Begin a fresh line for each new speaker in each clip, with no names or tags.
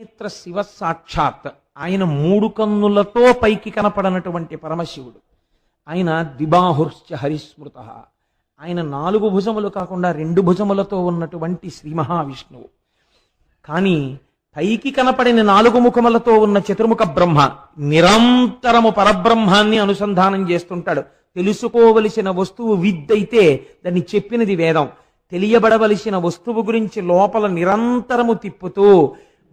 నేత్ర శివ సాక్షాత్ ఆయన మూడు కన్నులతో పైకి కనపడనటువంటి పరమశివుడు ఆయన ద్విబాహుర్శ్చ హరిస్మృత ఆయన నాలుగు భుజములు కాకుండా రెండు భుజములతో ఉన్నటువంటి శ్రీ మహావిష్ణువు కానీ పైకి కనపడిన నాలుగు ముఖములతో ఉన్న చతుర్ముఖ బ్రహ్మ నిరంతరము పరబ్రహ్మాన్ని అనుసంధానం చేస్తుంటాడు తెలుసుకోవలసిన వస్తువు విద్దైతే దాన్ని చెప్పినది వేదం తెలియబడవలసిన వస్తువు గురించి లోపల నిరంతరము తిప్పుతూ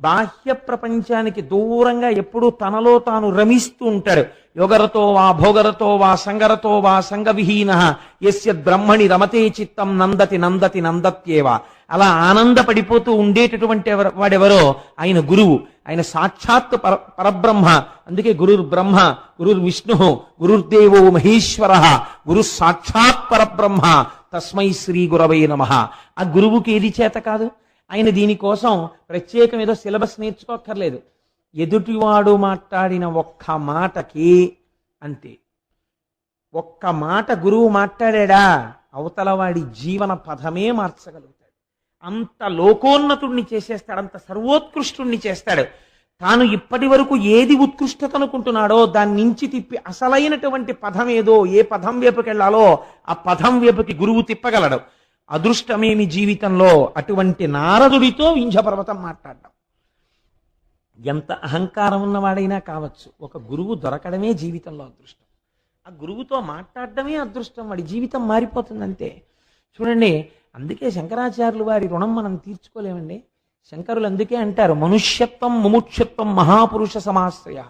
బాహ్య ప్రపంచానికి దూరంగా ఎప్పుడూ తనలో తాను రమిస్తూ ఉంటాడు యోగరతో వా భోగరతో వా సంగరతో వా సంగవిహీన ఎస్య బ్రహ్మణి రమతే చిత్తం నందతి నందతి నందత్యేవ అలా ఆనందపడిపోతూ ఉండేటటువంటి వాడెవరో ఆయన గురువు ఆయన సాక్షాత్ పర పరబ్రహ్మ అందుకే గురుర్ బ్రహ్మ గురుర్ విష్ణు గురుర్దేవో మహేశ్వర గురు సాక్షాత్ పరబ్రహ్మ తస్మై శ్రీ గురవై నమ ఆ గురువుకి ఏది చేత కాదు ఆయన దీనికోసం ప్రత్యేకం ఏదో సిలబస్ నేర్చుకోక్కర్లేదు ఎదుటివాడు మాట్లాడిన ఒక్క మాటకి అంతే ఒక్క మాట గురువు మాట్లాడా అవతలవాడి జీవన పథమే మార్చగలుగుతాడు అంత లోకోన్నతుణ్ణి చేసేస్తాడు అంత సర్వోత్కృష్టుణ్ణి చేస్తాడు తాను ఇప్పటి వరకు ఏది ఉత్కృష్టత అనుకుంటున్నాడో దాని నుంచి తిప్పి అసలైనటువంటి పదం ఏదో ఏ పదం వేపుకెళ్లాలో ఆ పదం వేపుకి గురువు తిప్పగలడు అదృష్టమేమి జీవితంలో అటువంటి నారదుడితో వింజపర్వతం మాట్లాడడం ఎంత అహంకారం ఉన్నవాడైనా కావచ్చు ఒక గురువు దొరకడమే జీవితంలో అదృష్టం ఆ గురువుతో మాట్లాడడమే అదృష్టం వాడి జీవితం మారిపోతుంది అంతే చూడండి అందుకే శంకరాచార్యులు వారి రుణం మనం తీర్చుకోలేమండి శంకరులు అందుకే అంటారు మనుష్యత్వం ముముక్షత్వం మహాపురుష సమాశ్రయ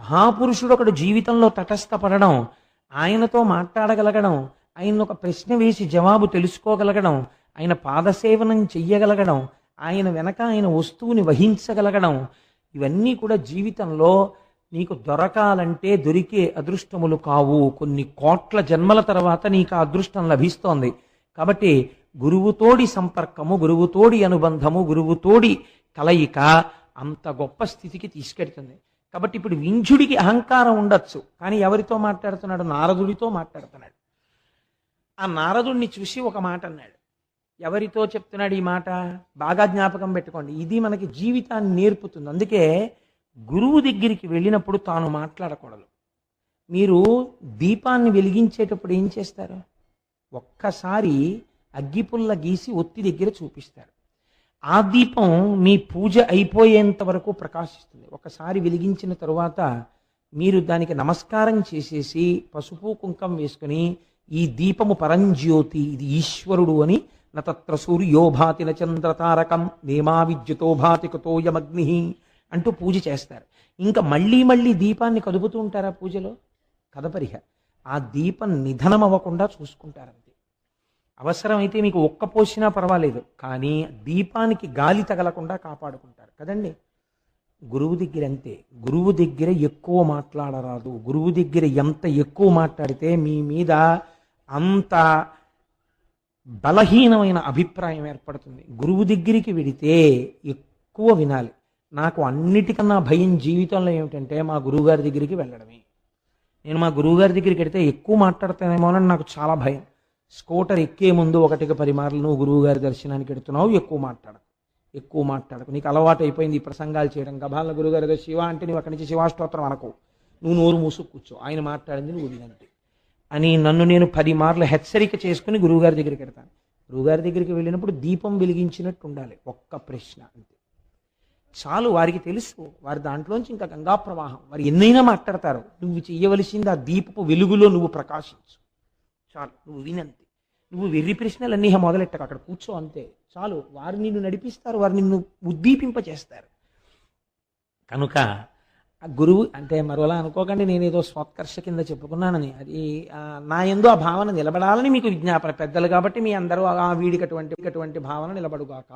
మహాపురుషుడు ఒకడు జీవితంలో తటస్థపడడం ఆయనతో మాట్లాడగలగడం ఆయన ఒక ప్రశ్న వేసి జవాబు తెలుసుకోగలగడం ఆయన పాదసేవనం చెయ్యగలగడం ఆయన వెనక ఆయన వస్తువుని వహించగలగడం ఇవన్నీ కూడా జీవితంలో నీకు దొరకాలంటే దొరికే అదృష్టములు కావు కొన్ని కోట్ల జన్మల తర్వాత నీకు ఆ అదృష్టం లభిస్తోంది కాబట్టి గురువుతోడి సంపర్కము గురువుతోడి అనుబంధము గురువుతోడి కలయిక అంత గొప్ప స్థితికి తీసుకెడుతుంది కాబట్టి ఇప్పుడు వింజుడికి అహంకారం ఉండొచ్చు కానీ ఎవరితో మాట్లాడుతున్నాడు నారదుడితో మాట్లాడుతున్నాడు ఆ నారదుణ్ణి చూసి ఒక మాట అన్నాడు ఎవరితో చెప్తున్నాడు ఈ మాట బాగా జ్ఞాపకం పెట్టుకోండి ఇది మనకి జీవితాన్ని నేర్పుతుంది అందుకే గురువు దగ్గరికి వెళ్ళినప్పుడు తాను మాట్లాడకూడదు మీరు దీపాన్ని వెలిగించేటప్పుడు ఏం చేస్తారు ఒక్కసారి అగ్గిపుల్ల గీసి ఒత్తి దగ్గర చూపిస్తారు ఆ దీపం మీ పూజ అయిపోయేంత వరకు ప్రకాశిస్తుంది ఒకసారి వెలిగించిన తరువాత మీరు దానికి నమస్కారం చేసేసి పసుపు కుంకం వేసుకుని ఈ దీపము పరంజ్యోతి ఇది ఈశ్వరుడు అని నత్ర సూర్యోభాతిన తారకం నేమా విద్యుతో భాతికతో యమగ్ని అంటూ పూజ చేస్తారు ఇంకా మళ్ళీ మళ్ళీ దీపాన్ని కదుపుతూ ఉంటారా పూజలో కదపరిహ ఆ దీపం నిధనం అవ్వకుండా చూసుకుంటారంతే అవసరమైతే మీకు ఒక్క పోసినా పర్వాలేదు కానీ దీపానికి గాలి తగలకుండా కాపాడుకుంటారు కదండి గురువు దగ్గర అంతే గురువు దగ్గర ఎక్కువ మాట్లాడరాదు గురువు దగ్గర ఎంత ఎక్కువ మాట్లాడితే మీ మీద అంత బలహీనమైన అభిప్రాయం ఏర్పడుతుంది గురువు దగ్గరికి వెడితే ఎక్కువ వినాలి నాకు అన్నిటికన్నా భయం జీవితంలో ఏమిటంటే మా గురువుగారి దగ్గరికి వెళ్ళడమే నేను మా గురువుగారి దగ్గరికి వెడితే ఎక్కువ మాట్లాడతానేమో అని నాకు చాలా భయం స్కూటర్ ఎక్కే ముందు ఒకటికి పది మార్లు నువ్వు గురువుగారి దర్శనానికి వెడుతున్నావు ఎక్కువ మాట్లాడకు ఎక్కువ మాట్లాడకు నీకు అలవాటు అయిపోయింది ఈ ప్రసంగాలు చేయడం గభాల గురుగారు శివ అంటే నువ్వు అక్కడి నుంచి శివాష్టోత్రం అనకు నువ్వు నోరు మూసుకు కూర్చో ఆయన మాట్లాడింది నువ్వు వినంటే అని నన్ను నేను పది మార్లు హెచ్చరిక చేసుకుని గురువుగారి దగ్గరికి వెళ్తాను గురువుగారి దగ్గరికి వెళ్ళినప్పుడు దీపం వెలిగించినట్టు ఉండాలి ఒక్క ప్రశ్న అంతే చాలు వారికి తెలుసు వారి దాంట్లోంచి ఇంకా గంగా ప్రవాహం వారు ఎన్నైనా మాట్లాడతారు నువ్వు చేయవలసింది ఆ దీపపు వెలుగులో నువ్వు ప్రకాశించు చాలు నువ్వు వినంతే నువ్వు వెర్రి ప్రశ్నలు అన్నీ మొదలెట్టక అక్కడ కూర్చో అంతే చాలు వారు నిన్ను నడిపిస్తారు వారు నిన్ను ఉద్దీపింపచేస్తారు కనుక ఆ గురువు అంటే మరోలా అనుకోకండి నేను ఏదో స్వత్కర్ష కింద చెప్పుకున్నానని అది నా ఎందు ఆ భావన నిలబడాలని మీకు విజ్ఞాపన పెద్దలు కాబట్టి మీ అందరూ ఆ వీడికటువంటి అటువంటి భావన నిలబడుగాక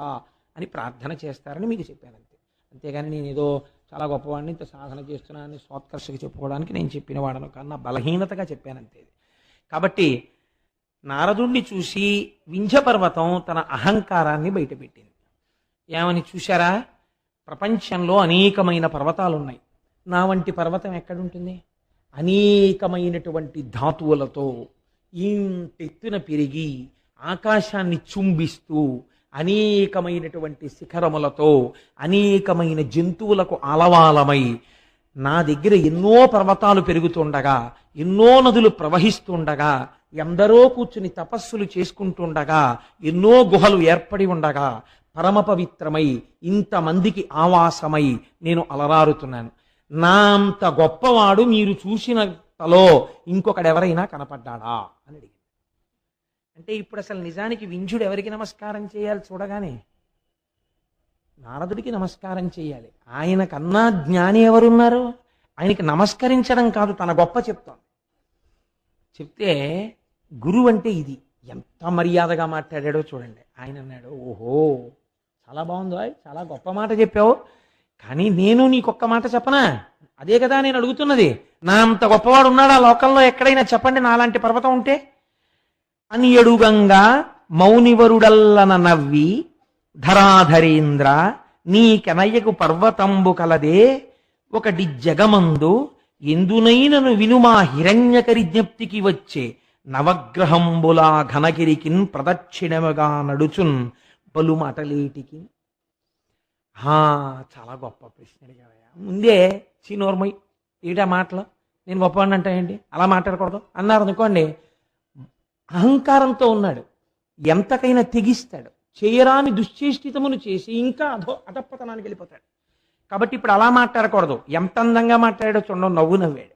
అని ప్రార్థన చేస్తారని మీకు చెప్పాను అంతే అంతేగాని నేను ఏదో చాలా గొప్పవాడిని ఇంత సాధన చేస్తున్నానని స్వత్కర్షకి చెప్పుకోవడానికి నేను చెప్పిన వాడను కానీ నా బలహీనతగా చెప్పాను అంతే కాబట్టి నారదుణ్ణి చూసి పర్వతం తన అహంకారాన్ని బయటపెట్టింది ఏమని చూశారా ప్రపంచంలో అనేకమైన పర్వతాలు ఉన్నాయి నా వంటి పర్వతం ఎక్కడుంటుంది అనేకమైనటువంటి ధాతువులతో ఇంతెత్తున పెరిగి ఆకాశాన్ని చుంబిస్తూ అనేకమైనటువంటి శిఖరములతో అనేకమైన జంతువులకు అలవాలమై నా దగ్గర ఎన్నో పర్వతాలు పెరుగుతుండగా ఎన్నో నదులు ప్రవహిస్తుండగా ఎందరో కూర్చుని తపస్సులు చేసుకుంటుండగా ఎన్నో గుహలు ఏర్పడి ఉండగా పరమ పవిత్రమై ఇంతమందికి ఆవాసమై నేను అలరారుతున్నాను నా అంత గొప్పవాడు మీరు చూసిన తలో ఇంకొకడెవరైనా కనపడ్డాడా అని అడిగింది అంటే ఇప్పుడు అసలు నిజానికి వింజుడు ఎవరికి నమస్కారం చేయాలి చూడగానే నారదుడికి నమస్కారం చేయాలి ఆయన కన్నా జ్ఞాని ఎవరున్నారు ఆయనకి నమస్కరించడం కాదు తన గొప్ప చెప్తాను చెప్తే గురువు అంటే ఇది ఎంత మర్యాదగా మాట్లాడాడో చూడండి ఆయన అన్నాడు ఓహో చాలా బాగుందో చాలా గొప్ప మాట చెప్పావు కానీ నేను ఒక్క మాట చెప్పనా అదే కదా నేను అడుగుతున్నది నా అంత గొప్పవాడు ఉన్నాడు ఆ లోకంలో ఎక్కడైనా చెప్పండి నాలాంటి పర్వతం ఉంటే అని ఎడుగంగా మౌనివరుడల్లన నవ్వి ధరాధరేంద్ర నీ కనయ్యకు పర్వతంబు కలదే ఒకటి జగమందు ఎందునైనను వినుమా హిరణ్యకరి జ్ఞప్తికి వచ్చే నవగ్రహంబులా ఘనగిరికిన్ ప్రదక్షిణముగా నడుచున్ పలు మాటలేటికి చాలా గొప్ప ప్రశ్న అడిగావయ్యా ముందే చీనోర్మయ్ ఏటా మాటలు నేను గొప్పవాడిని అంటాయండి అలా మాట్లాడకూడదు అన్నారు అనుకోండి అహంకారంతో ఉన్నాడు ఎంతకైనా తెగిస్తాడు చేయరాని దుశ్చేష్టితమును చేసి ఇంకా అధో అధపతనానికి వెళ్ళిపోతాడు కాబట్టి ఇప్పుడు అలా మాట్లాడకూడదు ఎంత అందంగా మాట్లాడో చూడడం నవ్వు నవ్వాడు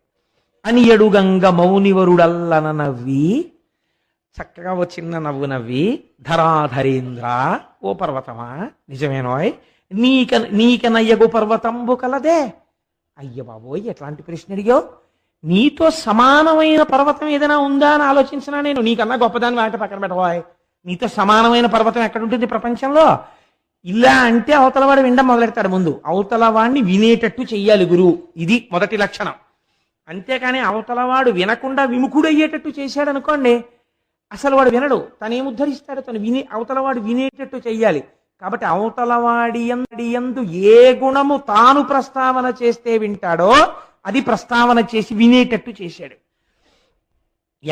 అని ఎడుగంగ మౌనివరుడల్లన నవ్వి చక్కగా ఓ చిన్న నవ్వు నవ్వి ధరాధరేంద్ర ఓ పర్వతమా నిజమేనోయ్ నీక నీకనయ్యగు పర్వతంబు కలదే అయ్య బాబోయ్ ఎట్లాంటి ప్రశ్న అడిగో నీతో సమానమైన పర్వతం ఏదైనా ఉందా అని ఆలోచించినా నేను నీకన్నా గొప్పదాన్ని వాటి పక్కన పెట్టబోయ్ నీతో సమానమైన పర్వతం ఎక్కడ ఉంటుంది ప్రపంచంలో ఇలా అంటే అవతలవాడు వినడం మొదలెడతాడు ముందు అవతలవాడిని వినేటట్టు చెయ్యాలి గురువు ఇది మొదటి లక్షణం అంతేకాని అవతలవాడు వినకుండా విముఖుడయ్యేటట్టు చేశాడు అనుకోండి అసలు వాడు వినడు తనేముద్ధరిస్తాడు ఉద్ధరిస్తాడు తను విని అవతలవాడు వినేటట్టు చెయ్యాలి కాబట్టి అవతలవాడియందు ఏ గుణము తాను ప్రస్తావన చేస్తే వింటాడో అది ప్రస్తావన చేసి వినేటట్టు చేశాడు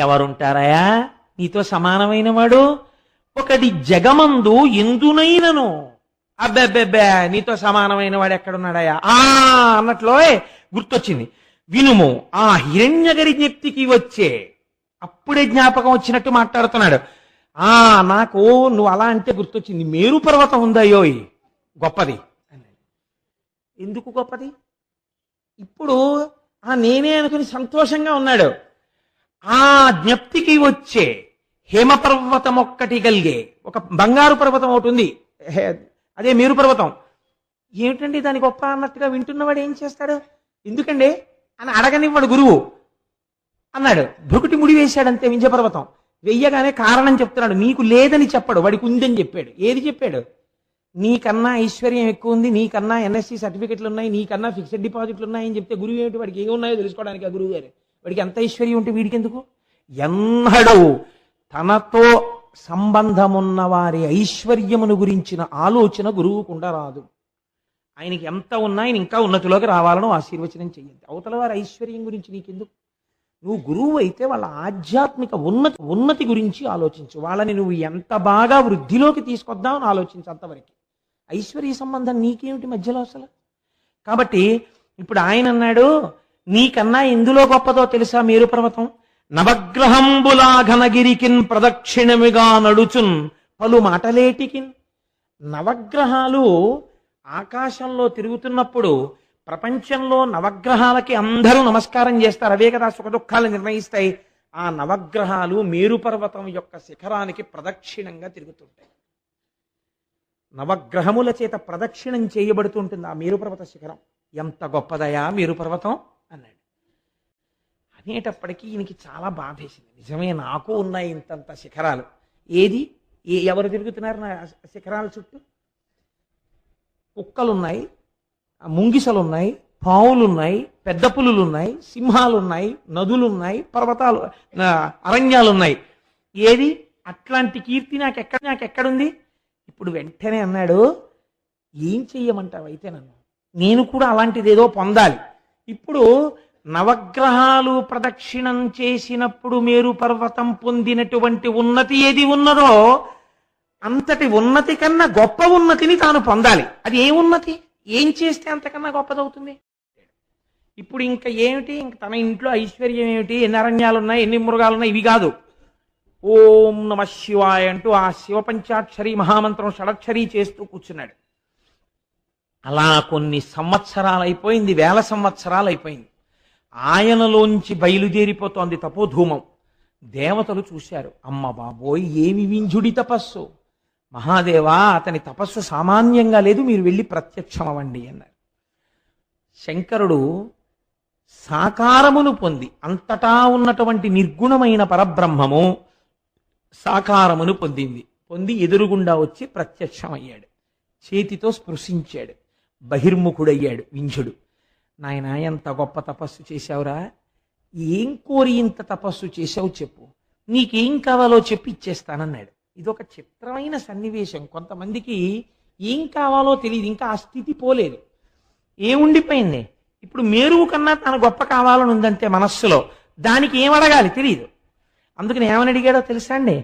ఎవరుంటారయా నీతో సమానమైన వాడు ఒకటి జగమందు ఎందునైనను అబ్బెబ్బెబ్బే నీతో సమానమైన వాడు ఎక్కడున్నాడయా ఆ అన్నట్లో గుర్తొచ్చింది వినుము ఆ హిరణ్యగరి జ్ఞప్తికి వచ్చే అప్పుడే జ్ఞాపకం వచ్చినట్టు మాట్లాడుతున్నాడు ఆ నాకు నువ్వు అలా అంటే గుర్తొచ్చింది మేరు పర్వతం ఉందయ్యోయ్ గొప్పది అన్నాడు ఎందుకు గొప్పది ఇప్పుడు ఆ నేనే అనుకుని సంతోషంగా ఉన్నాడు ఆ జ్ఞప్తికి వచ్చే హేమపర్వతం ఒక్కటి కలిగే ఒక బంగారు పర్వతం ఒకటి ఉంది అదే మేరు పర్వతం ఏమిటండి దాని గొప్ప అన్నట్టుగా వింటున్నవాడు ఏం చేస్తాడు ఎందుకండి అని అడగనివ్వడు గురువు అన్నాడు భృకుటి ముడి వేశాడంతే పర్వతం వెయ్యగానే కారణం చెప్తున్నాడు నీకు లేదని చెప్పాడు వాడికి ఉందని చెప్పాడు ఏది చెప్పాడు నీకన్నా ఐశ్వర్యం ఎక్కువ ఉంది నీకన్నా ఎన్ఎస్సీ సర్టిఫికెట్లు ఉన్నాయి నీకన్నా ఫిక్స్డ్ డిపాజిట్లు ఉన్నాయని చెప్తే గురువు ఏమిటి వాడికి ఏమున్నాయో తెలుసుకోవడానికి ఆ గురువు గారు వాడికి ఎంత ఐశ్వర్యం ఉంటే వీడికి ఎందుకు ఎన్నడూ తనతో సంబంధమున్న వారి ఐశ్వర్యమును గురించిన ఆలోచన గురువుకుండా రాదు ఆయనకి ఎంత ఉన్నా ఆయన ఇంకా ఉన్నతిలోకి రావాలను ఆశీర్వచనం చెయ్యండి అవతల వారి ఐశ్వర్యం గురించి నీకెందుకు నువ్వు గురువు అయితే వాళ్ళ ఆధ్యాత్మిక ఉన్నతి ఉన్నతి గురించి ఆలోచించు వాళ్ళని నువ్వు ఎంత బాగా వృద్ధిలోకి తీసుకొద్దామని ఆలోచించు అంతవరకు ఐశ్వర్య సంబంధం నీకేమిటి మధ్యలో అసలు కాబట్టి ఇప్పుడు ఆయన అన్నాడు నీకన్నా ఎందులో గొప్పదో తెలుసా మీరు పర్వతం నవగ్రహంబులాఘనగిరికిన్ ప్రదక్షిణమిగా నడుచున్ పలు మాటలేటికిన్ నవగ్రహాలు ఆకాశంలో తిరుగుతున్నప్పుడు ప్రపంచంలో నవగ్రహాలకి అందరూ నమస్కారం చేస్తారు అవే కదా దుఃఖాలు నిర్ణయిస్తాయి ఆ నవగ్రహాలు మేరుపర్వతం యొక్క శిఖరానికి ప్రదక్షిణంగా తిరుగుతుంటాయి నవగ్రహముల చేత ప్రదక్షిణం చేయబడుతుంటుంది ఆ మేరుపర్వత శిఖరం ఎంత గొప్పదయా మేరుపర్వతం అన్నాడు అనేటప్పటికీ ఈయనకి చాలా బాధేసింది నిజమే నాకు ఉన్నాయి ఇంతంత శిఖరాలు ఏది ఎవరు తిరుగుతున్నారు నా శిఖరాల చుట్టూ కుక్కలున్నాయి ముంగిసలు ఉన్నాయి పావులు ఉన్నాయి పెద్ద పులులు ఉన్నాయి సింహాలు ఉన్నాయి నదులు ఉన్నాయి పర్వతాలు అరణ్యాలు ఉన్నాయి ఏది అట్లాంటి కీర్తి నాకు ఎక్కడ నాకు ఎక్కడుంది ఇప్పుడు వెంటనే అన్నాడు ఏం చెయ్యమంటావు అయితే నన్ను నేను కూడా అలాంటిది ఏదో పొందాలి ఇప్పుడు నవగ్రహాలు ప్రదక్షిణం చేసినప్పుడు మేరు పర్వతం పొందినటువంటి ఉన్నతి ఏది ఉన్నదో అంతటి ఉన్నతి కన్నా గొప్ప ఉన్నతిని తాను పొందాలి అది ఏ ఉన్నతి ఏం చేస్తే అంతకన్నా గొప్పదవుతుంది ఇప్పుడు ఇంకా ఏమిటి ఇంక తన ఇంట్లో ఐశ్వర్యం ఏమిటి ఎన్ని అరణ్యాలు ఉన్నాయి ఎన్ని మృగాలు ఉన్నాయి ఇవి కాదు ఓం నమ శివాయ అంటూ ఆ శివ పంచాక్షరి మహామంత్రం షడక్షరీ చేస్తూ కూర్చున్నాడు అలా కొన్ని సంవత్సరాలు అయిపోయింది వేల సంవత్సరాలు అయిపోయింది ఆయనలోంచి బయలుదేరిపోతోంది తపోధూమం దేవతలు చూశారు అమ్మ బాబోయ్ ఏమి వింజుడి తపస్సు మహాదేవా అతని తపస్సు సామాన్యంగా లేదు మీరు వెళ్ళి ప్రత్యక్షం అవ్వండి అన్నారు శంకరుడు సాకారమును పొంది అంతటా ఉన్నటువంటి నిర్గుణమైన పరబ్రహ్మము సాకారమును పొందింది పొంది ఎదురుగుండా వచ్చి ప్రత్యక్షమయ్యాడు చేతితో స్పృశించాడు బహిర్ముఖుడయ్యాడు వింజుడు నాయన ఎంత గొప్ప తపస్సు చేశావురా ఏం కోరి ఇంత తపస్సు చేశావు చెప్పు నీకేం కావాలో చెప్పి ఇచ్చేస్తానన్నాడు ఇదొక చిత్రమైన సన్నివేశం కొంతమందికి ఏం కావాలో తెలియదు ఇంకా ఆ స్థితి పోలేదు ఏముండిపోయింది ఇప్పుడు మేరువు కన్నా తన గొప్ప కావాలని ఉందంటే మనస్సులో దానికి ఏం అడగాలి తెలియదు అందుకని ఏమని అడిగాడో తెలుసా అండి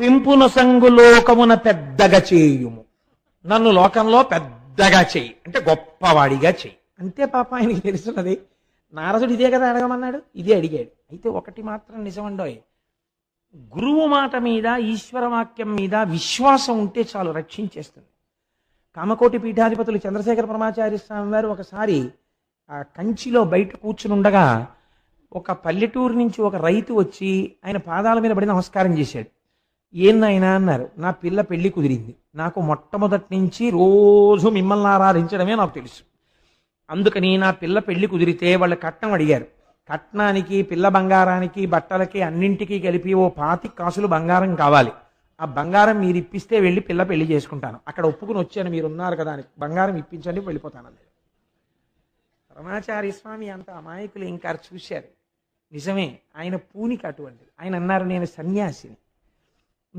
పెంపున సంగు లోకమున పెద్దగా చేయుము నన్ను లోకంలో పెద్దగా చేయి అంటే గొప్పవాడిగా చేయి అంతే పాప ఆయనకి తెలుసున్నది నారదుడు ఇదే కదా అడగమన్నాడు ఇదే అడిగాడు అయితే ఒకటి మాత్రం నిజమండోయ్ గురువు మాట మీద ఈశ్వర వాక్యం మీద విశ్వాసం ఉంటే చాలు రక్షించేస్తుంది కామకోటి పీఠాధిపతులు చంద్రశేఖర పరమాచార్య స్వామి వారు ఒకసారి ఆ కంచిలో బయట కూర్చుని ఉండగా ఒక పల్లెటూరు నుంచి ఒక రైతు వచ్చి ఆయన పాదాల మీద పడి నమస్కారం చేశాడు ఏందైనా అన్నారు నా పిల్ల పెళ్లి కుదిరింది నాకు మొట్టమొదటి నుంచి రోజు మిమ్మల్ని ఆరాధించడమే నాకు తెలుసు అందుకని నా పిల్ల పెళ్లి కుదిరితే వాళ్ళు కట్నం అడిగారు కట్నానికి పిల్ల బంగారానికి బట్టలకి అన్నింటికి కలిపి ఓ పాతి కాసులు బంగారం కావాలి ఆ బంగారం మీరు ఇప్పిస్తే వెళ్ళి పిల్ల పెళ్లి చేసుకుంటాను అక్కడ ఒప్పుకుని వచ్చాను మీరు ఉన్నారు కదా అని బంగారం ఇప్పించండి వెళ్ళిపోతాను లేదు రమాచారి స్వామి అంత అమాయకులు ఇంకా చూశారు నిజమే ఆయన పూనికి అటువంటిది ఆయన అన్నారు నేను సన్యాసిని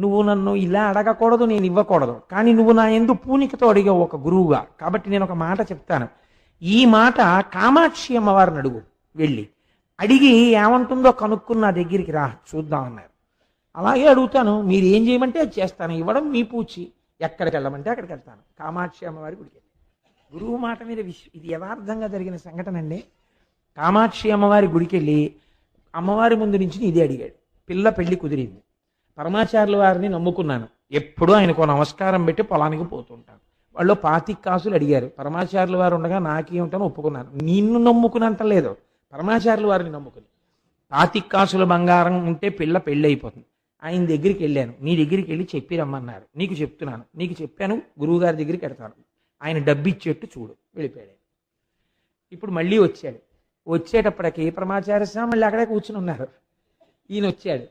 నువ్వు నన్ను ఇలా అడగకూడదు నేను ఇవ్వకూడదు కానీ నువ్వు నా ఎందు పూనికతో అడిగావు ఒక గురువుగా కాబట్టి నేను ఒక మాట చెప్తాను ఈ మాట కామాక్షి అమ్మవారిని అడుగు వెళ్ళి అడిగి ఏమంటుందో కనుక్కుని నా దగ్గరికి రా చూద్దాం అన్నారు అలాగే అడుగుతాను మీరు ఏం చేయమంటే అది చేస్తాను ఇవ్వడం మీ పూచి ఎక్కడికి వెళ్ళమంటే అక్కడికి వెళ్తాను కామాక్షి అమ్మవారి గుడికి గురువు మాట మీద విశ్వ ఇది యథార్థంగా జరిగిన సంఘటన అండి కామాక్షి అమ్మవారి గుడికి వెళ్ళి అమ్మవారి ముందు నుంచి ఇదే అడిగాడు పిల్ల పెళ్లి కుదిరింది పరమాచార్యుల వారిని నమ్ముకున్నాను ఎప్పుడూ ఆయనకు నమస్కారం పెట్టి పొలానికి పోతుంటాను వాళ్ళు పాతికాసులు కాసులు అడిగారు పరమాచార్యుల వారు ఉండగా ఉంటాను ఒప్పుకున్నాను నిన్ను నమ్ముకున్నంత లేదు పరమాచారులు వారిని నమ్ముకుని కాసుల బంగారం ఉంటే పిల్ల పెళ్ళైపోతుంది ఆయన దగ్గరికి వెళ్ళాను నీ దగ్గరికి వెళ్ళి చెప్పి రమ్మన్నారు నీకు చెప్తున్నాను నీకు చెప్పాను గురువుగారి దగ్గరికి వెడతాను ఆయన డబ్బు ఇచ్చేట్టు చూడు వెళ్ళిపోయాడు ఇప్పుడు మళ్ళీ వచ్చాడు వచ్చేటప్పటికి పరమాచార్య స్వామి మళ్ళీ అక్కడే కూర్చుని ఉన్నారు ఈయన వచ్చాడు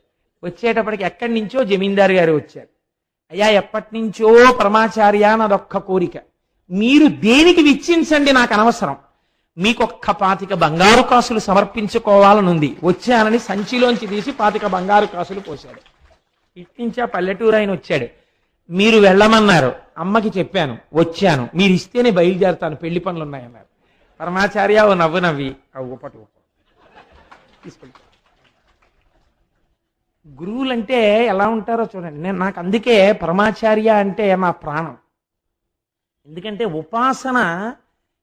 వచ్చేటప్పటికి ఎక్కడి నుంచో జమీందారు గారు వచ్చారు అయ్యా ఎప్పటి నుంచో పరమాచార్య నాదొక్క కోరిక మీరు దేనికి విచ్చించండి నాకు అనవసరం మీకు ఒక్క పాతిక బంగారు కాసులు సమర్పించుకోవాలనుంది వచ్చానని సంచిలోంచి తీసి పాతిక బంగారు కాసులు పోశాడు ఇట్నుంచి ఆ పల్లెటూరు ఆయన వచ్చాడు మీరు వెళ్ళమన్నారు అమ్మకి చెప్పాను వచ్చాను మీరు ఇస్తేనే బయలుదేరుతాను పెళ్లి పనులు ఉన్నాయన్నారు పరమాచార్య ఓ నవ్వు నవ్వి ఊపటి ఊప గురువులు అంటే ఎలా ఉంటారో చూడండి నేను నాకు అందుకే పరమాచార్య అంటే మా ప్రాణం ఎందుకంటే ఉపాసన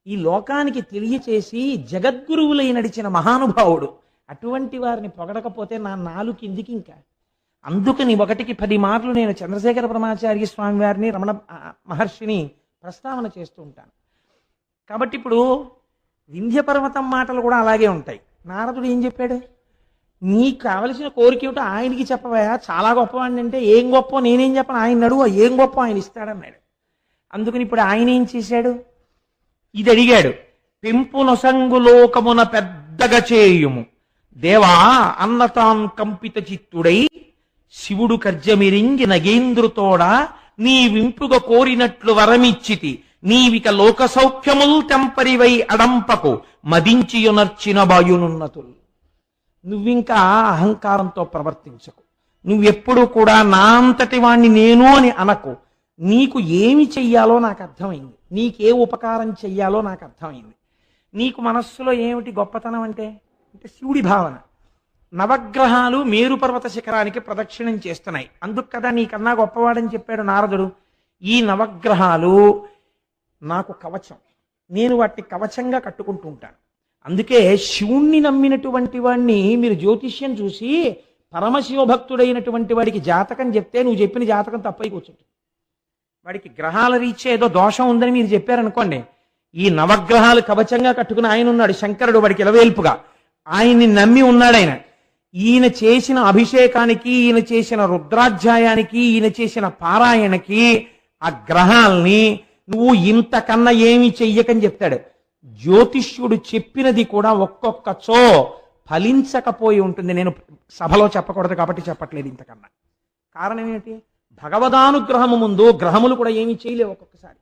ఈ లోకానికి తెలియచేసి జగద్గురువులై నడిచిన మహానుభావుడు అటువంటి వారిని పొగడకపోతే నా నాలుగు కిందికి ఇంకా అందుకని ఒకటికి పది మార్లు నేను చంద్రశేఖర బ్రహ్మాచార్య స్వామి వారిని రమణ మహర్షిని ప్రస్తావన చేస్తూ ఉంటాను కాబట్టి ఇప్పుడు వింధ్యపర్వతం మాటలు కూడా అలాగే ఉంటాయి నారదుడు ఏం చెప్పాడు నీకు కావలసిన కోరిక ఏమిటో ఆయనకి చెప్పవయా చాలా గొప్పవాడిని అంటే ఏం గొప్ప నేనేం చెప్పను ఆయన నడువు ఏం గొప్ప ఆయన ఇస్తాడన్నాడు అందుకని ఇప్పుడు ఆయన ఏం చేశాడు ఇది అడిగాడు పెంపునొసంగులోకమున పెద్దగా చేయుము దేవా అన్నతాన్ కంపిత చిత్తుడై శివుడు కర్జమిరింగి నగేంద్రుతోడ నీ వింపుగ కోరినట్లు వరమిచ్చితి నీవిక లోక సౌఖ్యముల్ తెంపరివై అడంపకు మదించియునర్చిన బాయునున్నతులు నువ్వింకా అహంకారంతో ప్రవర్తించకు నువ్వెప్పుడు కూడా నా అంతటి వాణ్ణి నేను అని అనకు నీకు ఏమి చెయ్యాలో నాకు అర్థమైంది నీకే ఉపకారం చెయ్యాలో నాకు అర్థమైంది నీకు మనస్సులో ఏమిటి గొప్పతనం అంటే అంటే శివుడి భావన నవగ్రహాలు మేరుపర్వత శిఖరానికి ప్రదక్షిణం చేస్తున్నాయి అందుకు కదా నీకన్నా గొప్పవాడని చెప్పాడు నారదుడు ఈ నవగ్రహాలు నాకు కవచం నేను వాటిని కవచంగా కట్టుకుంటూ ఉంటాను అందుకే శివుణ్ణి నమ్మినటువంటి వాడిని మీరు జ్యోతిష్యం చూసి పరమశివ భక్తుడైనటువంటి వాడికి జాతకం చెప్తే నువ్వు చెప్పిన జాతకం తప్పై కూర్చుంటుంది వాడికి గ్రహాల రీచే ఏదో దోషం ఉందని మీరు చెప్పారనుకోండి ఈ నవగ్రహాలు కవచంగా కట్టుకుని ఆయన ఉన్నాడు శంకరుడు వాడికి ఇలవేల్పుగా ఆయన్ని నమ్మి ఉన్నాడు ఆయన ఈయన చేసిన అభిషేకానికి ఈయన చేసిన రుద్రాధ్యాయానికి ఈయన చేసిన పారాయణకి ఆ గ్రహాల్ని నువ్వు ఇంతకన్నా ఏమి చెయ్యకని చెప్తాడు జ్యోతిష్యుడు చెప్పినది కూడా ఒక్కొక్కచో ఫలించకపోయి ఉంటుంది నేను సభలో చెప్పకూడదు కాబట్టి చెప్పట్లేదు ఇంతకన్నా కారణం ఏమిటి భగవదానుగ్రహము ముందు గ్రహములు కూడా ఏమీ చేయలేవు ఒక్కొక్కసారి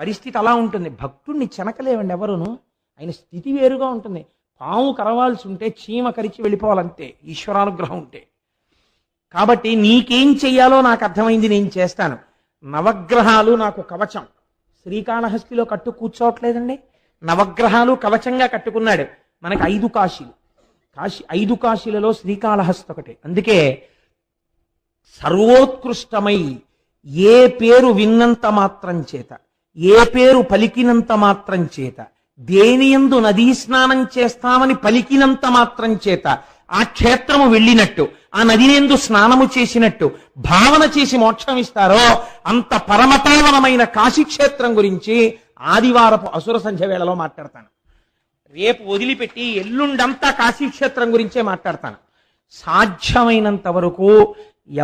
పరిస్థితి అలా ఉంటుంది భక్తుడిని చెనకలేవండి ఎవరును ఆయన స్థితి వేరుగా ఉంటుంది పాము కరవాల్సి ఉంటే చీమ కరిచి వెళ్ళిపోవాలంతే ఈశ్వరానుగ్రహం ఉంటే కాబట్టి నీకేం చెయ్యాలో నాకు అర్థమైంది నేను చేస్తాను నవగ్రహాలు నాకు కవచం శ్రీకాళహస్తిలో కట్టు కూర్చోవట్లేదండి నవగ్రహాలు కవచంగా కట్టుకున్నాడు మనకి ఐదు కాశీలు కాశీ ఐదు కాశీలలో శ్రీకాళహస్తి ఒకటి అందుకే సర్వోత్కృష్టమై ఏ పేరు విన్నంత మాత్రం చేత ఏ పేరు పలికినంత మాత్రం చేత దేనియందు నదీ స్నానం చేస్తామని పలికినంత మాత్రం చేత ఆ క్షేత్రము వెళ్ళినట్టు ఆ నదినేందు స్నానము చేసినట్టు భావన చేసి మోక్షం ఇస్తారో అంత పరమపావనమైన కాశీక్షేత్రం గురించి ఆదివారపు అసుర సంధ్య వేళలో మాట్లాడతాను రేపు వదిలిపెట్టి ఎల్లుండంతా కాశీక్షేత్రం గురించే మాట్లాడతాను సాధ్యమైనంత వరకు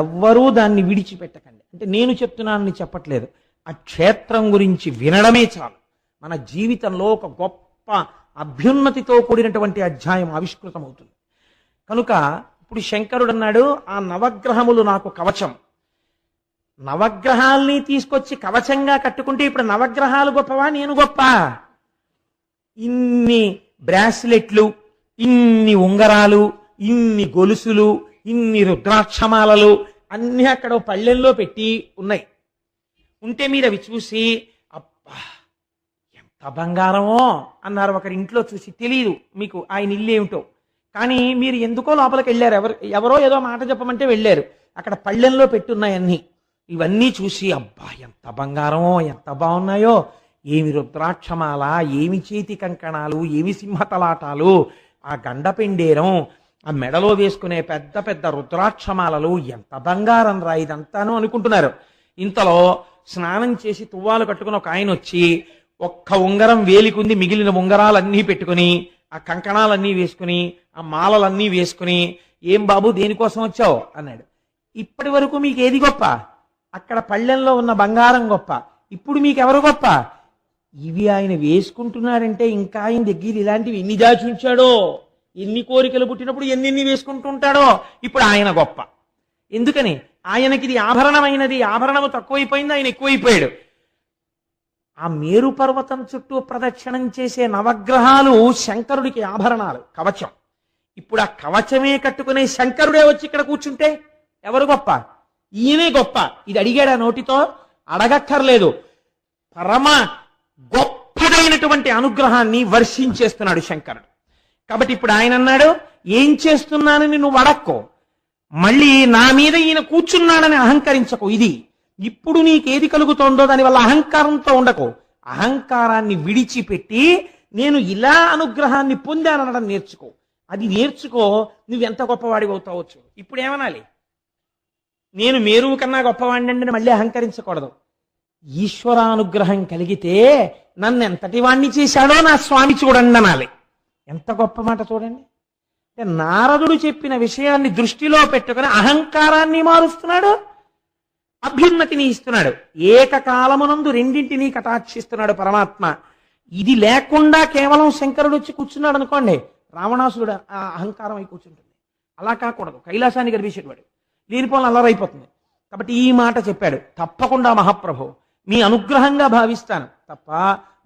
ఎవ్వరూ దాన్ని విడిచిపెట్టకండి అంటే నేను చెప్తున్నానని చెప్పట్లేదు ఆ క్షేత్రం గురించి వినడమే చాలు మన జీవితంలో ఒక గొప్ప అభ్యున్నతితో కూడినటువంటి అధ్యాయం ఆవిష్కృతం అవుతుంది కనుక ఇప్పుడు శంకరుడు అన్నాడు ఆ నవగ్రహములు నాకు కవచం నవగ్రహాల్ని తీసుకొచ్చి కవచంగా కట్టుకుంటే ఇప్పుడు నవగ్రహాలు గొప్పవా నేను గొప్ప ఇన్ని బ్రాస్లెట్లు ఇన్ని ఉంగరాలు ఇన్ని గొలుసులు ఇన్ని రుద్రాక్షమాలలు అన్నీ అక్కడ పళ్ళెల్లో పెట్టి ఉన్నాయి ఉంటే మీరు అవి చూసి అబ్బా ఎంత బంగారమో అన్నారు ఒకరి ఇంట్లో చూసి తెలియదు మీకు ఆయన ఇల్లు ఏమిటో కానీ మీరు ఎందుకో లోపలికి వెళ్ళారు ఎవరు ఎవరో ఏదో మాట చెప్పమంటే వెళ్ళారు అక్కడ పళ్ళెంలో పెట్టున్నాయన్నీ ఇవన్నీ చూసి అబ్బా ఎంత బంగారమో ఎంత బాగున్నాయో ఏమి రుద్రాక్షమాల ఏమి చేతి కంకణాలు ఏమి సింహతలాటాలు ఆ గండపెండేరం ఆ మెడలో వేసుకునే పెద్ద పెద్ద రుద్రాక్షమాలలు ఎంత బంగారం రా అనుకుంటున్నారు ఇంతలో స్నానం చేసి తువ్వాలు కట్టుకుని ఒక ఆయన వచ్చి ఒక్క ఉంగరం వేలికుంది మిగిలిన ఉంగరాలన్నీ పెట్టుకుని ఆ కంకణాలన్నీ వేసుకుని ఆ మాలలన్నీ వేసుకుని ఏం బాబు దేనికోసం వచ్చావు అన్నాడు ఇప్పటి వరకు మీకు ఏది గొప్ప అక్కడ పళ్ళెంలో ఉన్న బంగారం గొప్ప ఇప్పుడు మీకెవరు గొప్ప ఇవి ఆయన వేసుకుంటున్నారంటే ఇంకా ఆయన దగ్గర ఇలాంటివి ఎన్ని దాచి ఉంచాడో ఎన్ని కోరికలు పుట్టినప్పుడు ఎన్నెన్ని వేసుకుంటుంటాడో ఇప్పుడు ఆయన గొప్ప ఎందుకని ఆయనకి ఇది ఆభరణమైనది ఆభరణము తక్కువైపోయింది ఆయన ఎక్కువైపోయాడు ఆ మేరు పర్వతం చుట్టూ ప్రదక్షిణం చేసే నవగ్రహాలు శంకరుడికి ఆభరణాలు కవచం ఇప్పుడు ఆ కవచమే కట్టుకునే శంకరుడే వచ్చి ఇక్కడ కూర్చుంటే ఎవరు గొప్ప ఈయనే గొప్ప ఇది అడిగాడా నోటితో అడగక్కర్లేదు పరమ గొప్పదైనటువంటి అనుగ్రహాన్ని వర్షించేస్తున్నాడు శంకరుడు కాబట్టి ఇప్పుడు ఆయన అన్నాడు ఏం చేస్తున్నానని నువ్వు అడక్కో మళ్ళీ నా మీద ఈయన కూర్చున్నాడని అహంకరించకు ఇది ఇప్పుడు నీకేది కలుగుతోందో దానివల్ల అహంకారంతో ఉండకు అహంకారాన్ని విడిచిపెట్టి నేను ఇలా అనుగ్రహాన్ని పొందానడం నేర్చుకో అది నేర్చుకో నువ్వు ఎంత గొప్పవాడి అవుతావచ్చు ఇప్పుడు ఏమనాలి నేను మేరువు కన్నా గొప్పవాడిని మళ్ళీ అహంకరించకూడదు ఈశ్వరానుగ్రహం కలిగితే నన్ను ఎంతటి వాణ్ణి చేశాడో నా స్వామి చూడండి అనాలి ఎంత గొప్ప మాట చూడండి అంటే నారదుడు చెప్పిన విషయాన్ని దృష్టిలో పెట్టుకుని అహంకారాన్ని మారుస్తున్నాడు అభ్యున్నతిని ఇస్తున్నాడు ఏకకాలమునందు రెండింటినీ కటాక్షిస్తున్నాడు పరమాత్మ ఇది లేకుండా కేవలం శంకరుడు వచ్చి కూర్చున్నాడు అనుకోండి రావణాసురుడు ఆ అహంకారం అయి కూర్చుంటుంది అలా కాకూడదు కైలాసాన్ని గడిపేసేటవాడు లేనిపోయిన అల్లరైపోతుంది కాబట్టి ఈ మాట చెప్పాడు తప్పకుండా మహాప్రభు మీ అనుగ్రహంగా భావిస్తాను తప్ప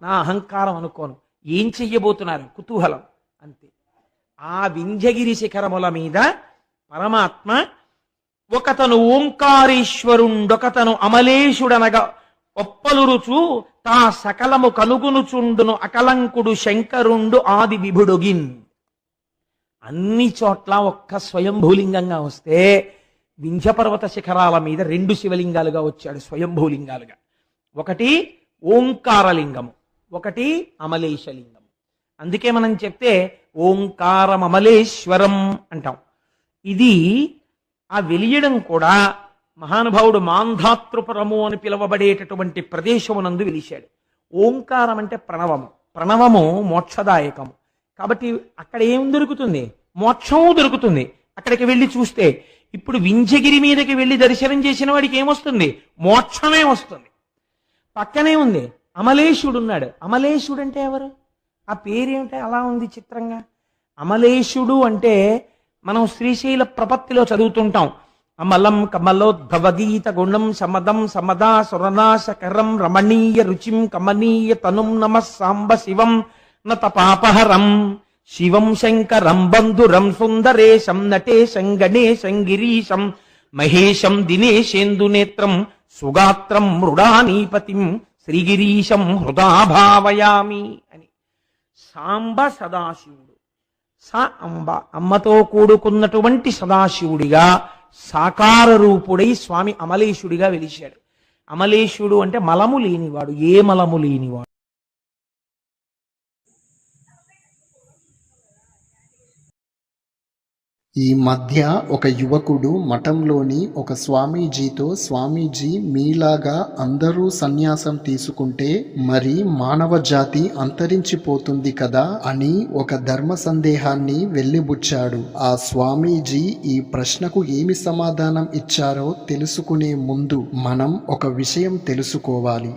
నా అహంకారం అనుకోను ఏం చెయ్యబోతున్నారు కుతూహలం అంతే ఆ వింధ్యగిరి శిఖరముల మీద పరమాత్మ ఒకతను ఓంకారేశ్వరుండొకతను అమలేశుడనగా ఒప్పలురుచు తా సకలము కనుగునుచుండును అకలంకుడు శంకరుండు ఆది విభుడుగిన్ అన్ని చోట్ల ఒక్క స్వయంభూలింగంగా వస్తే వింధ్యపర్వత శిఖరాల మీద రెండు శివలింగాలుగా వచ్చాడు స్వయంభూలింగాలుగా ఒకటి ఓంకారలింగము ఒకటి అమలేశలింగం అందుకే మనం చెప్తే ఓంకారం అమలేశ్వరం అంటాం ఇది ఆ వెలియడం కూడా మహానుభావుడు మాంధాతృపురము అని పిలువబడేటటువంటి ప్రదేశమునందు వెలిశాడు ఓంకారం అంటే ప్రణవము ప్రణవము మోక్షదాయకము కాబట్టి అక్కడ ఏం దొరుకుతుంది మోక్షము దొరుకుతుంది అక్కడికి వెళ్ళి చూస్తే ఇప్పుడు వింజగిరి మీదకి వెళ్ళి దర్శనం చేసిన వాడికి ఏమొస్తుంది మోక్షమే వస్తుంది పక్కనే ఉంది అమలేశుడు ఉన్నాడు అమలేశుడు అంటే ఎవరు ఆ పేరేమిటి అలా ఉంది చిత్రంగా అమలేశుడు అంటే మనం శ్రీశైల ప్రపత్తిలో చదువుతుంటాం అమలం కమలోద్భవగీత గుణం సమదం సమదా సురనాశకరం రమణీయ రుచిం కమనీయ తనుం నమ సాంబ శివం నత పాపహరం శివం శంకరం బంధురం సుందరేశం నటేశం గణేశం గిరీశం మహేశం దినేశేందునేత్రం సుగాత్రం మృడానీపతిం శ్రీగిరీశం హృదాభావయామి అని సాంబ సదాశివుడు సా అంబ అమ్మతో కూడుకున్నటువంటి సదాశివుడిగా సాకార రూపుడై స్వామి అమలేశుడిగా వెలిశాడు అమలేశుడు అంటే మలము లేనివాడు ఏ మలము లేనివాడు
ఈ మధ్య ఒక యువకుడు మఠంలోని ఒక స్వామీజీతో స్వామీజీ మీలాగా అందరూ సన్యాసం తీసుకుంటే మరి మానవ జాతి అంతరించిపోతుంది కదా అని ఒక ధర్మ సందేహాన్ని వెళ్ళిబుచ్చాడు ఆ స్వామీజీ ఈ ప్రశ్నకు ఏమి సమాధానం ఇచ్చారో తెలుసుకునే ముందు మనం ఒక విషయం తెలుసుకోవాలి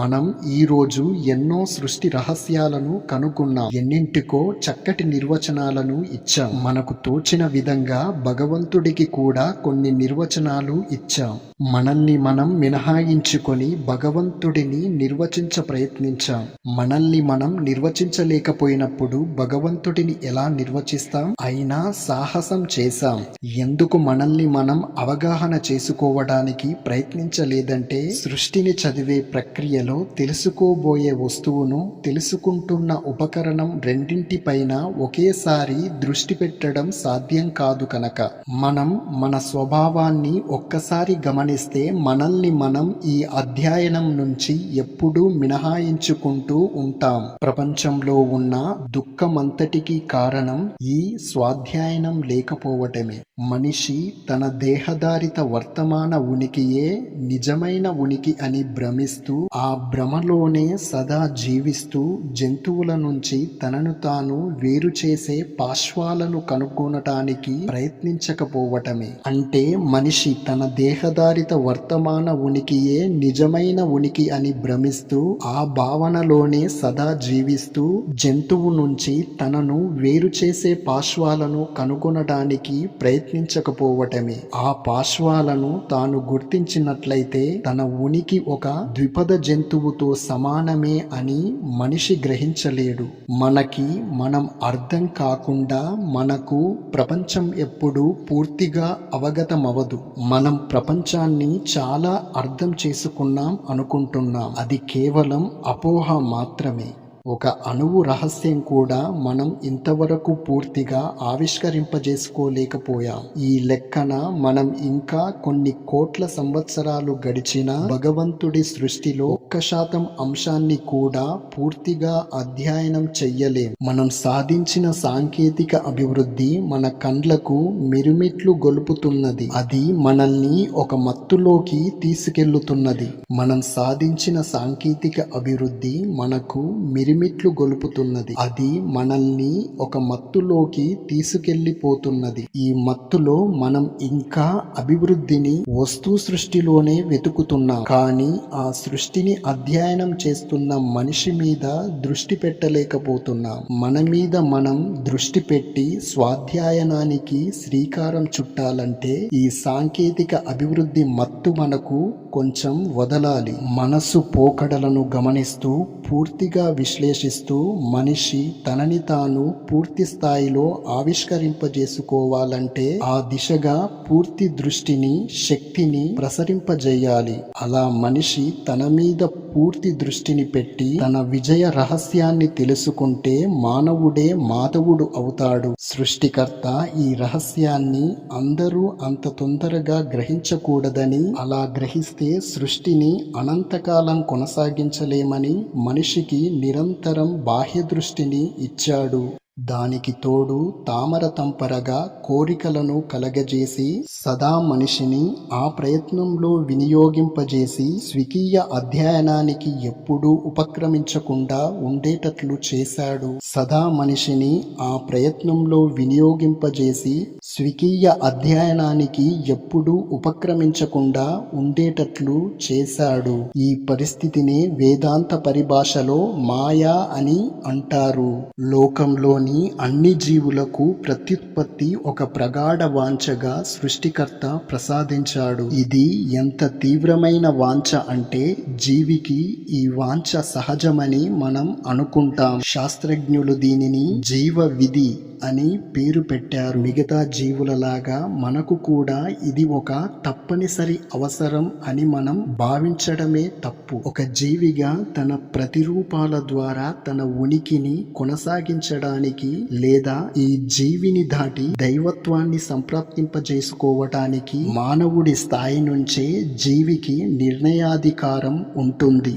మనం ఈరోజు ఎన్నో సృష్టి రహస్యాలను కనుగొన్నాం ఎన్నింటికో చక్కటి నిర్వచనాలను ఇచ్చాం మనకు తోచిన విధంగా భగవంతుడికి కూడా కొన్ని నిర్వచనాలు ఇచ్చాం మనల్ని మనం మినహాయించుకొని భగవంతుడిని నిర్వచించ ప్రయత్నించాం మనల్ని మనం నిర్వచించలేకపోయినప్పుడు భగవంతుడిని ఎలా నిర్వచిస్తాం అయినా సాహసం చేశాం ఎందుకు మనల్ని మనం అవగాహన చేసుకోవడానికి ప్రయత్నించలేదంటే సృష్టిని చదివే ప్రక్రియ ప్రక్రియలో తెలుసుకోబోయే వస్తువును తెలుసుకుంటున్న ఉపకరణం రెండింటిపైన ఒకేసారి దృష్టి పెట్టడం సాధ్యం కాదు కనుక మనం మన స్వభావాన్ని ఒక్కసారి గమనిస్తే మనల్ని మనం ఈ అధ్యయనం నుంచి ఎప్పుడూ మినహాయించుకుంటూ ఉంటాం ప్రపంచంలో ఉన్న దుఃఖమంతటికి కారణం ఈ స్వాధ్యాయనం లేకపోవటమే మనిషి తన దేహదారిత వర్తమాన ఉనికియే నిజమైన ఉనికి అని భ్రమిస్తూ ఆ భ్రమలోనే సదా జీవిస్తూ జంతువుల నుంచి తనను తాను వేరు చేసే పాశ్వాలను కనుగొనటానికి ప్రయత్నించకపోవటమే అంటే మనిషి తన దేహధారిత వర్తమాన ఉనికియే నిజమైన ఉనికి అని భ్రమిస్తూ ఆ భావనలోనే సదా జీవిస్తూ జంతువు నుంచి తనను వేరు చేసే పాశ్వాలను కనుగొనడానికి ప్రయత్నించకపోవటమే ఆ పాశ్వాలను తాను గుర్తించినట్లయితే తన ఉనికి ఒక ద్విపద జంతువుతో సమానమే అని మనిషి గ్రహించలేడు మనకి మనం అర్థం కాకుండా మనకు ప్రపంచం ఎప్పుడు పూర్తిగా అవగతమవదు మనం ప్రపంచాన్ని చాలా అర్థం చేసుకున్నాం అనుకుంటున్నాం అది కేవలం అపోహ మాత్రమే ఒక అణువు రహస్యం కూడా మనం ఇంతవరకు పూర్తిగా ఆవిష్కరింపజేసుకోలేకపోయాం ఈ లెక్కన మనం ఇంకా కొన్ని కోట్ల సంవత్సరాలు గడిచిన భగవంతుడి సృష్టిలో ఒక్క శాతం అంశాన్ని కూడా పూర్తిగా అధ్యయనం చెయ్యలేం మనం సాధించిన సాంకేతిక అభివృద్ధి మన కండ్లకు మిరుమిట్లు గొలుపుతున్నది అది మనల్ని ఒక మత్తులోకి తీసుకెళ్లుతున్నది మనం సాధించిన సాంకేతిక అభివృద్ధి మనకు మిరిమి లిమిట్లు గొలుపుతున్నది అది మనల్ని ఒక మత్తులోకి తీసుకెళ్లిపోతున్నది ఈ మత్తులో మనం ఇంకా అభివృద్ధిని వస్తు సృష్టిలోనే వెతుకుతున్నాం కానీ ఆ సృష్టిని అధ్యయనం చేస్తున్న మనిషి మీద దృష్టి పెట్టలేకపోతున్నాం మన మీద మనం దృష్టి పెట్టి స్వాధ్యాయనానికి శ్రీకారం చుట్టాలంటే ఈ సాంకేతిక అభివృద్ధి మత్తు మనకు కొంచెం వదలాలి మనసు పోకడలను గమనిస్తూ పూర్తిగా విశ్లేషణ ఉపదేశిస్తూ మనిషి తనని తాను పూర్తి స్థాయిలో ఆవిష్కరింపజేసుకోవాలంటే ఆ దిశగా పూర్తి దృష్టిని శక్తిని ప్రసరింపజేయాలి అలా మనిషి తన మీద పూర్తి దృష్టిని పెట్టి తన విజయ రహస్యాన్ని తెలుసుకుంటే మానవుడే మాధవుడు అవుతాడు సృష్టికర్త ఈ రహస్యాన్ని అందరూ అంత తొందరగా గ్రహించకూడదని అలా గ్రహిస్తే సృష్టిని అనంతకాలం కొనసాగించలేమని మనిషికి నిరంతరం బాహ్య దృష్టిని ఇచ్చాడు దానికి తోడు తామర తంపరగా కోరికలను కలగజేసి సదా మనిషిని ఆ ప్రయత్నంలో వినియోగింపజేసి స్వకీయ అధ్యయనానికి ఎప్పుడూ ఉపక్రమించకుండా ఉండేటట్లు చేశాడు సదా మనిషిని ఆ ప్రయత్నంలో వినియోగింపజేసి స్వకీయ అధ్యయనానికి ఎప్పుడూ ఉపక్రమించకుండా ఉండేటట్లు చేశాడు ఈ పరిస్థితినే వేదాంత పరిభాషలో మాయా అని అంటారు లోకంలోని అన్ని జీవులకు ప్రత్యుత్పత్తి ఒక ప్రగాఢ వాంఛగా సృష్టికర్త ప్రసాదించాడు ఇది ఎంత తీవ్రమైన వాంఛ అంటే జీవికి ఈ వాంఛ సహజమని మనం అనుకుంటాం శాస్త్రజ్ఞులు దీనిని జీవ విధి అని పేరు పెట్టారు మిగతా జీవులలాగా మనకు కూడా ఇది ఒక తప్పనిసరి అవసరం అని మనం భావించడమే తప్పు ఒక జీవిగా తన ప్రతిరూపాల ద్వారా తన ఉనికిని కొనసాగించడానికి లేదా ఈ జీవిని దాటి దైవత్వాన్ని సంప్రాప్తింపజేసుకోవటానికి మానవుడి స్థాయి నుంచే జీవికి నిర్ణయాధికారం ఉంటుంది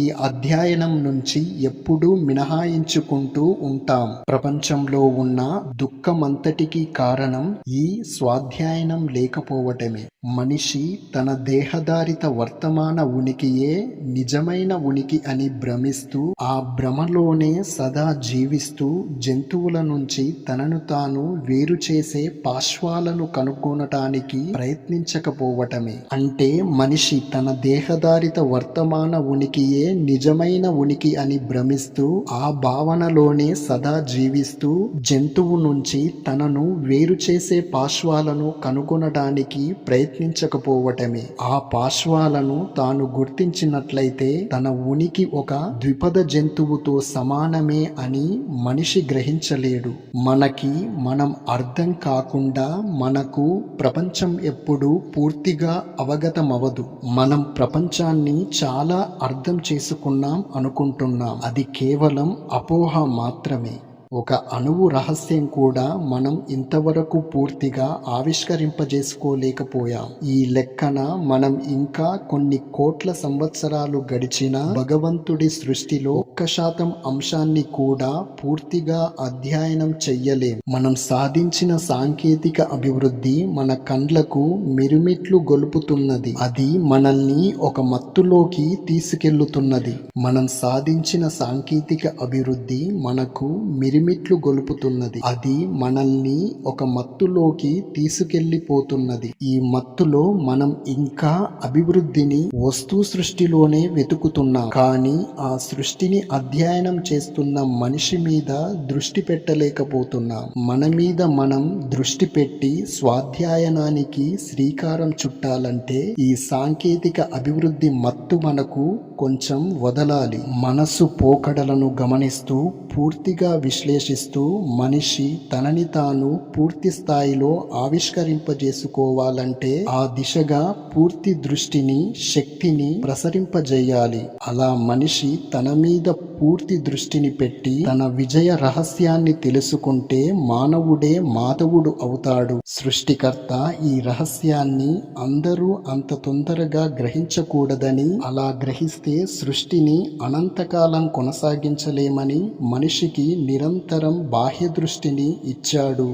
ఈ అధ్యయనం నుంచి ఎప్పుడూ మినహాయించుకుంటూ ఉంటాం ప్రపంచంలో ఉన్న దుఃఖమంతటికీ కారణం ఈ స్వాధ్యాయనం లేకపోవటమే మనిషి తన దేహధారిత వర్తమాన ఉనికియే నిజమైన ఉనికి అని భ్రమిస్తూ ఆ భ్రమలోనే సదా జీవిస్తూ జంతువుల నుంచి తనను తాను వేరు చేసే పాశ్వాలను కనుక్కోనటానికి ప్రయత్నించకపోవటమే అంటే మనిషి తన దేహధారిత వర్తమాన ఉనికియే నిజమైన ఉనికి అని భ్రమిస్తూ ఆ భావనలోనే సదా జీవిస్తూ జంతువు నుంచి తనను వేరు చేసే పాశ్వాలను కనుగొనటానికి ప్రయత్ని ప్రయత్నించకపోవటమే ఆ పార్శ్వాలను తాను గుర్తించినట్లయితే తన ఉనికి ఒక ద్విపద జంతువుతో సమానమే అని మనిషి గ్రహించలేడు మనకి మనం అర్థం కాకుండా మనకు ప్రపంచం ఎప్పుడూ పూర్తిగా అవగతమవదు మనం ప్రపంచాన్ని చాలా అర్థం చేసుకున్నాం అనుకుంటున్నాం అది కేవలం అపోహ మాత్రమే ఒక అణువు రహస్యం కూడా మనం ఇంతవరకు పూర్తిగా ఆవిష్కరింపజేసుకోలేకపోయాం ఈ లెక్కన మనం ఇంకా కొన్ని కోట్ల సంవత్సరాలు గడిచిన భగవంతుడి సృష్టిలో ఒక్క శాతం అంశాన్ని కూడా పూర్తిగా అధ్యయనం చెయ్యలేం మనం సాధించిన సాంకేతిక అభివృద్ధి మన కండ్లకు మిరుమిట్లు గొలుపుతున్నది అది మనల్ని ఒక మత్తులోకి తీసుకెళ్లుతున్నది మనం సాధించిన సాంకేతిక అభివృద్ధి మనకు మిరు లిమిట్లు గొలుపుతున్నది అది మనల్ని ఒక మత్తులోకి తీసుకెళ్లిపోతున్నది ఈ మత్తులో మనం ఇంకా అభివృద్ధిని వస్తు సృష్టిలోనే వెతుకుతున్నాం కానీ ఆ సృష్టిని అధ్యయనం చేస్తున్న మనిషి మీద దృష్టి పెట్టలేకపోతున్నాం మన మీద మనం దృష్టి పెట్టి స్వాధ్యాయనానికి శ్రీకారం చుట్టాలంటే ఈ సాంకేతిక అభివృద్ధి మత్తు మనకు కొంచెం వదలాలి మనసు పోకడలను గమనిస్తూ పూర్తిగా విశ్లేషిస్తూ మనిషి తనని తాను పూర్తి స్థాయిలో ఆవిష్కరింపజేసుకోవాలంటే ఆ దిశగా పూర్తి దృష్టిని శక్తిని ప్రసరింపజేయాలి అలా మనిషి తన మీద పూర్తి దృష్టిని పెట్టి తన విజయ రహస్యాన్ని తెలుసుకుంటే మానవుడే మాధవుడు అవుతాడు సృష్టికర్త ఈ రహస్యాన్ని అందరూ అంత తొందరగా గ్రహించకూడదని అలా గ్రహిస్తే అయితే సృష్టిని అనంతకాలం కొనసాగించలేమని మనిషికి నిరంతరం బాహ్య దృష్టిని ఇచ్చాడు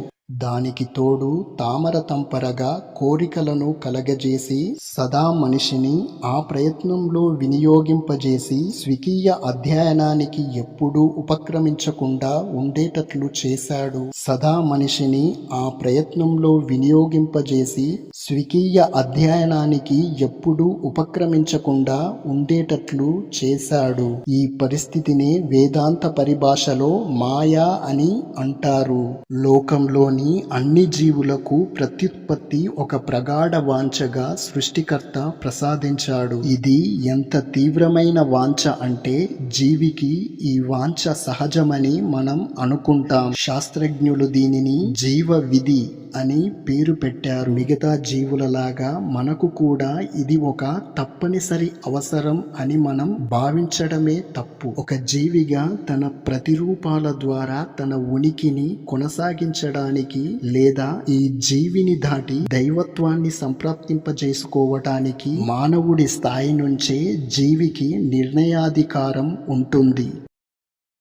దానికి తోడు తామర తంపరగా కోరికలను కలగజేసి సదా మనిషిని ఆ ప్రయత్నంలో వినియోగింపజేసి స్వకీయ అధ్యయనానికి ఎప్పుడూ ఉపక్రమించకుండా ఉండేటట్లు చేశాడు సదా మనిషిని ఆ ప్రయత్నంలో వినియోగింపజేసి స్వకీయ అధ్యయనానికి ఎప్పుడూ ఉపక్రమించకుండా ఉండేటట్లు చేశాడు ఈ పరిస్థితినే వేదాంత పరిభాషలో మాయా అని అంటారు లోకంలోని అన్ని జీవులకు ప్రత్యుత్పత్తి ఒక ప్రగాఢ వాంఛగా సృష్టికర్త ప్రసాదించాడు ఇది ఎంత తీవ్రమైన వాంఛ అంటే జీవికి ఈ వాంఛ సహజమని మనం అనుకుంటాం శాస్త్రజ్ఞులు దీనిని జీవ విధి అని పేరు పెట్టారు మిగతా జీవులలాగా మనకు కూడా ఇది ఒక తప్పనిసరి అవసరం అని మనం భావించడమే తప్పు ఒక జీవిగా తన ప్రతిరూపాల ద్వారా తన ఉనికిని కొనసాగించడానికి లేదా ఈ జీవిని దాటి దైవత్వాన్ని సంప్రాప్తింపజేసుకోవటానికి మానవుడి స్థాయి నుంచే జీవికి నిర్ణయాధికారం ఉంటుంది